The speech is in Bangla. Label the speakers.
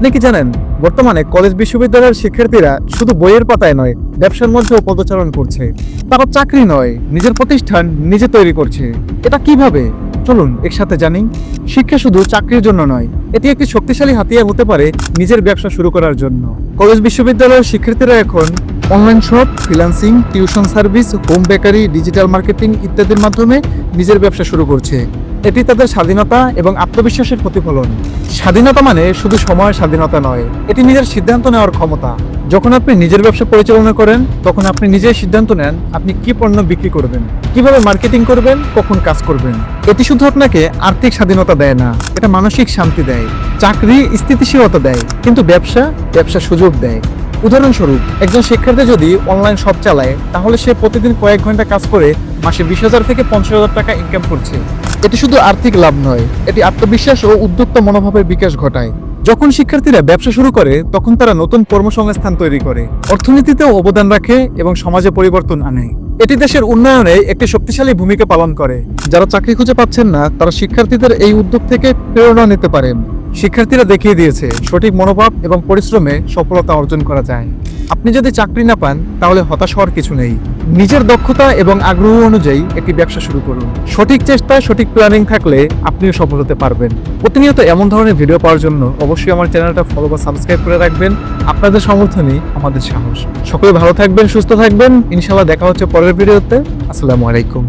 Speaker 1: আপনি কি জানেন, বর্তমানে কলেজ বিশ্ববিদ্যালয়ের শিক্ষার্থীরা শুধু বইয়ের পাতায় নয়, ব্যবসার মধ্যেও পদচারণ করছে। তারা চাকরি নয়, নিজের প্রতিষ্ঠান নিজে তৈরি করছে। এটা কীভাবে? চলুন একসাথে জানি। শিক্ষা শুধু চাকরির জন্য নয়, এটি একটি শক্তিশালী হাতিয়ার হতে পারে নিজের ব্যবসা শুরু করার জন্য। কলেজ বিশ্ববিদ্যালয়ের শিক্ষার্থীরা এখন online shop, freelancing, tuition service, home bakery, digital marketing ইত্যাদির মাধ্যমে নিজের ব্যবসা শুরু করছে। এটি তাদের স্বাধীনতা এবং আত্মবিশ্বাসের প্রতিফলন। স্বাধীনতা মানে শুধু সময়ের স্বাধীনতা নয়, এটি নিজের সিদ্ধান্ত নেওয়ার ক্ষমতা। যখন আপনি নিজের ব্যবসা পরিচালনা করেন, তখন আপনি নিজেই সিদ্ধান্ত নেন আপনি কি পণ্য বিক্রি করবেন, কীভাবে মার্কেটিং করবেন, কখন কাজ করবেন। এটি শুধু আপনাকে আর্থিক স্বাধীনতা দেয় না, এটা মানসিক শান্তি দেয়, চাকরি স্থিতিশীলতা দেয়, কিন্তু ব্যবসা ব্যবসা সুযোগ দেয়। উদাহরণস্বরূপ, একজন শিক্ষার্থী যদি অনলাইন শপ চালায়, তাহলে সে প্রতিদিন কয়েক ঘণ্টা কাজ করে মাসে বিশ হাজার থেকে পঞ্চাশ হাজার টাকা ইনকাম করছে। এটি শুধু আর্থিক লাভ নয়, এটি আত্মবিশ্বাস ও উদ্যোক্তা মনোভাবের বিকাশ ঘটায়। যখন শিক্ষার্থীরা ব্যবসা শুরু করে, তখন তারা নতুন কর্মসংস্থান তৈরি করে, অর্থনীতিতেও অবদান রাখে এবং সমাজে পরিবর্তন আনে। এটি দেশের উন্নয়নে একটি শক্তিশালী ভূমিকা পালন করে। যারা চাকরি খুঁজে পাচ্ছেন না, তারা শিক্ষার্থীদের এই উদ্যোগ থেকে প্রেরণা নিতে পারেন। শিক্ষার্থীরা দেখিয়ে দিয়েছে, সঠিক মনোভাব এবং পরিশ্রমে সফলতা অর্জন করা যায়। আপনি যদি চাকরি না পান, তাহলে হতাশ হওয়ার কিছু নেই। নিজের দক্ষতা এবং আগ্রহ অনুযায়ী একটি ব্যবসা শুরু করুন। সঠিক চেষ্টায় সঠিক প্ল্যানিং থাকলে আপনিও সফল হতে পারবেন। প্রতিনিয়ত এমন ধরনের ভিডিও পাওয়ার জন্য অবশ্যই আমার চ্যানেলটা ফলো বা সাবস্ক্রাইব করে রাখবেন। আপনাদের সমর্থনই আমাদের সাহস। সকলে ভালো থাকবেন, সুস্থ থাকবেন। ইনশাল্লাহ দেখা হচ্ছে পরের ভিডিওতে আসসালামু আলাইকুম।